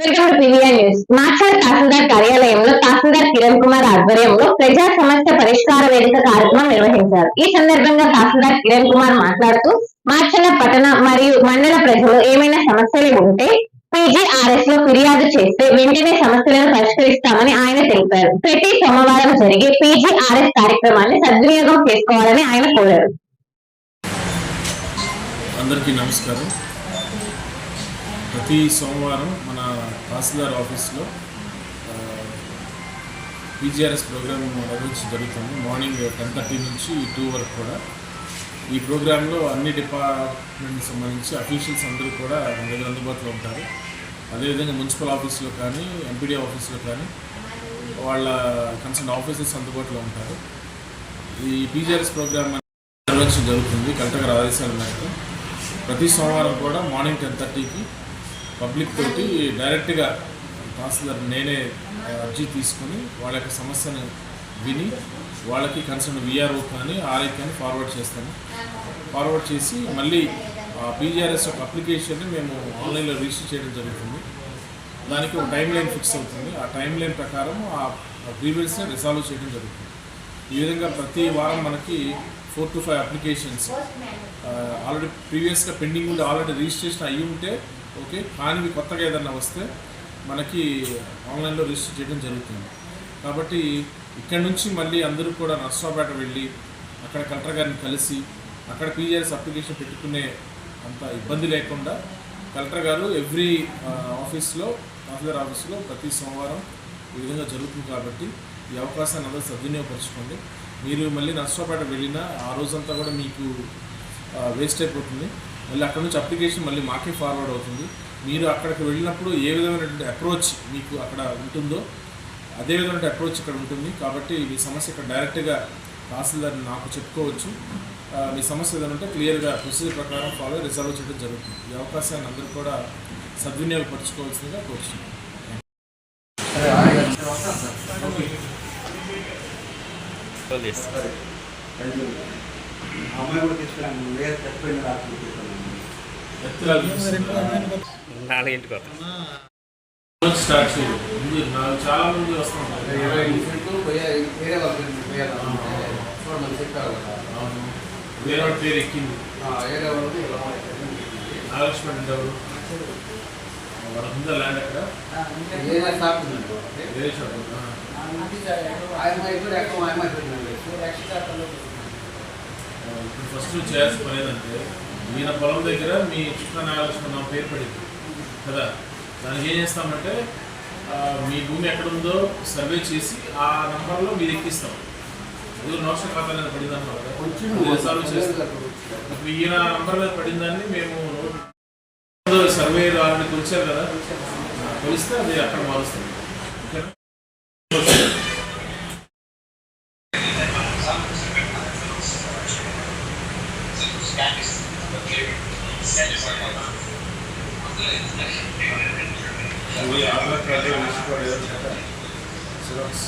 Welcome to PVR news. Macherla తహసీల్దార్ కార్యాలయంలో తహసీల్దార్ కిరణ్ కుమార్ ఆధ్వర్యంలో ప్రజా సమస్య పరిష్కార వేదిక కార్యక్రమం నిర్వహించారు. ఈ సందర్భంగా తహసీల్దార్ కిరణ్ కుమార్ మాట్లాడుతూ మార్చల పట్టణ మరియు మండల ప్రజలు ఏమైనా సమస్యలు ఉంటే పీజీఆర్ఎస్లో ఫిర్యాదు చేస్తే వెంటనే సమస్యలను పరిష్కరిస్తామని ఆయన తెలిపారు. ప్రతి సోమవారం జరిగే పీజీఆర్ఎస్ కార్యక్రమాన్ని సద్వినియోగం చేసుకోవాలని ఆయన కోరారు. అందరికీ నమస్కారం. ప్రతి సోమవారం తహసీల్దార్ ఆఫీస్లో పీజీఆర్ఎస్ ప్రోగ్రామ్ నిర్వహించి జరుగుతుంది. మార్నింగ్ టెన్ థర్టీ నుంచి టూ వరకు కూడా. ఈ ప్రోగ్రాంలో అన్ని డిపార్ట్మెంట్కి సంబంధించి అఫీషియల్స్ అందరూ కూడా మన దగ్గర అందుబాటులో ఉంటారు. అదేవిధంగా మున్సిపల్ ఆఫీస్లో కానీ ఎంపీడీ ఆఫీస్లో కానీ వాళ్ళ కన్సర్న్ ఆఫీసర్స్ అందుబాటులో ఉంటారు. ఈ పీజీఆర్ఎస్ ప్రోగ్రామ్ నిర్వహించడం జరుగుతుంది. కలెక్టర్ గారి ఆదేశాల మేరకు ప్రతి సోమవారం కూడా మార్నింగ్ టెన్ థర్టీకి పబ్లిక్ తోటి డైరెక్ట్గా తహసీల్దార్ నేనే అర్జీ తీసుకొని వాళ్ళ యొక్క సమస్యను విని వాళ్ళకి కన్సర్న్ విఆర్ఓ కానీ ఆర్ఐ కానీ ఫార్వర్డ్ చేస్తాను. ఫార్వర్డ్ చేసి మళ్ళీ ఆ పీజీఆర్ఎస్ యొక్క అప్లికేషన్ని మేము ఆన్లైన్లో రిజిస్టర్ చేయడం జరుగుతుంది. దానికి ఒక టైం లైన్ ఫిక్స్ అవుతుంది. ఆ టైం లైన్ ప్రకారం ఆ గ్రీవెన్స్ని రిసాల్వ్ చేయడం జరుగుతుంది. ఈ విధంగా ప్రతి వారం మనకి four to five applications already ప్రీవియస్గా పెండింగ్ ఉండి ఆల్రెడీ రిజిస్ట్రేషన్ అయ్యి ఉంటే ఓకే? కానీ కొత్తగా ఏదన్నా వస్తే మనకి ఆన్లైన్లో రిజిస్టర్ చేయడం జరుగుతుంది. కాబట్టి ఇక్కడ నుంచి మళ్ళీ అందరూ కూడా నర్సాపేట వెళ్ళి అక్కడ కలెక్టర్ గారిని కలిసి అక్కడ పీజీఆర్ఎస్ అప్లికేషన్ పెట్టుకునే అంత ఇబ్బంది లేకుండా కలెక్టర్ గారు ఎవ్రీ ఆఫీస్లో తహసీల్దార్ ఆఫీస్లో ప్రతి సోమవారం ఈ విధంగా జరుగుతుంది కాబట్టి ఈ అవకాశాన్ని అందరూ సద్వినియోగపరచుకోండి. మీరు మళ్ళీ నర్సాపేట వెళ్ళినా ఆ రోజంతా కూడా మీకు వేస్ట్ అయిపోతుంది. మళ్ళీ అక్కడ నుంచి అప్లికేషన్ మళ్ళీ మాకే ఫార్వర్డ్ అవుతుంది. మీరు అక్కడికి వెళ్ళినప్పుడు ఏ విధమైనటువంటి అప్రోచ్ మీకు అక్కడ ఉంటుందో అదే విధమైన అప్రోచ్ ఇక్కడ ఉంటుంది. కాబట్టి మీ సమస్య ఇక్కడ డైరెక్ట్గా తహసీల్దార్ నాకు చెప్పుకోవచ్చు. మీ సమస్య ఏదైనా ఉంటే క్లియర్గా ప్రొసీజర్ ప్రకారం ఫాలో రిజాల్వ్ చేయడం జరుగుతుంది. ఈ అవకాశాన్ని అందరూ కూడా సద్వినియోగపరచుకోవాల్సిందిగా కోరుతున్నాను అమ్మాయి కూడా తీసుకురాను లేదు తప్పిపోయింది రాత్రి. నాలుగింటికి వస్తాను స్టార్ట్ చేయాలి నాకు చాలా మంది వస్తున్నారు వేరే వాళ్ళు వేరే చూడమని చెప్పారు వేరే పేరు ఎక్కింది వేరే వాళ్ళకి నాగలక్ష్మి అంటే ఎవరు వాళ్ళ ఉందా ల్యాండ్ అక్కడ షాప్ వేరే షాప్ ఆయన ఎక్కువ ఇప్పుడు ఫస్ట్ చేయాల్సిన పని ఏంటంటే ఈయన పొలం దగ్గర మీ చుట్టూ నాగలక్ష్మి నా పేరు పడింది. కదా? దానికి ఏం చేస్తామంటే మీ భూమి ఎక్కడ ఉందో సర్వే చేసి ఆ నంబర్లో మీరు ఎక్కిస్తాం. ఏదో నోషన్ ఖాతా అనేది పడింది అన్నారు కదా? అది సాల్వ్ చేస్తాం ఇప్పుడు ఈయన నంబర్ మీద పడిందాన్ని మేము సర్వే ఆల్రెడీ కొలిచారు కదా? కొలిస్తే అది అక్కడ మారుస్తాం అది ఆధార్ కార్డు లిస్ట్ జిరాక్స్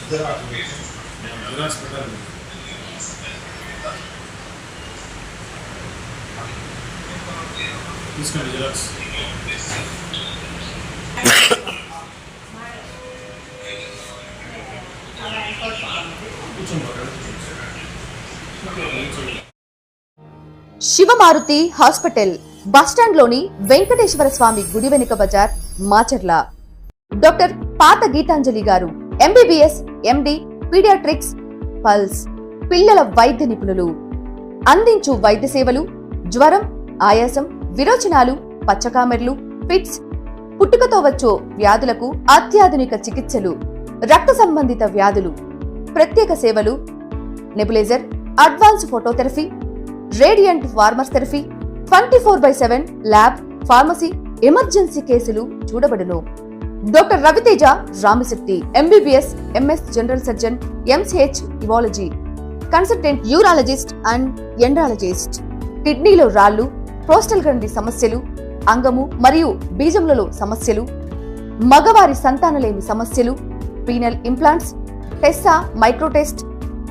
పెట్టాలి జిరాక్స్ పెట్టాలి తీసుకోండి జిరాక్స్ శివమారుతి హాస్పిటల్ బస్టాండ్లోని వెంకటేశ్వర స్వామి గుడి వెనుక బజార్ మాచర్ల. డాక్టర్ పాత గీతాంజలి గారు ఎంబీబీఎస్ ఎండి పీడియాట్రిక్స్ పల్స్ పిల్లల వైద్య నిపుణులు. అందించు వైద్య సేవలు జ్వరం ఆయాసం విరోచనాలు పచ్చకామెర్లు ఫిట్స్ పుట్టుకతో వచ్చే వ్యాధులకు అత్యాధునిక చికిత్సలు రక్త సంబంధిత వ్యాధులు ప్రత్యేక సేవలు nebulizer advance phototherapy radiant warmer therapy twenty four by seven lab pharmacy emergency కేసులు చూడబడును. Doctor Raviteja Ramashakti MBBS MS general surgeon MCh ఇవాలజీ consultant urologist and andrologist. కిడ్నీలో రాళ్ళు ప్రోస్టల్ గ్రంథి సమస్యలు అంగము మరియు బీజములలో సమస్యలు మగవారి సంతానలేమి సమస్యలు penile implants TESA microtest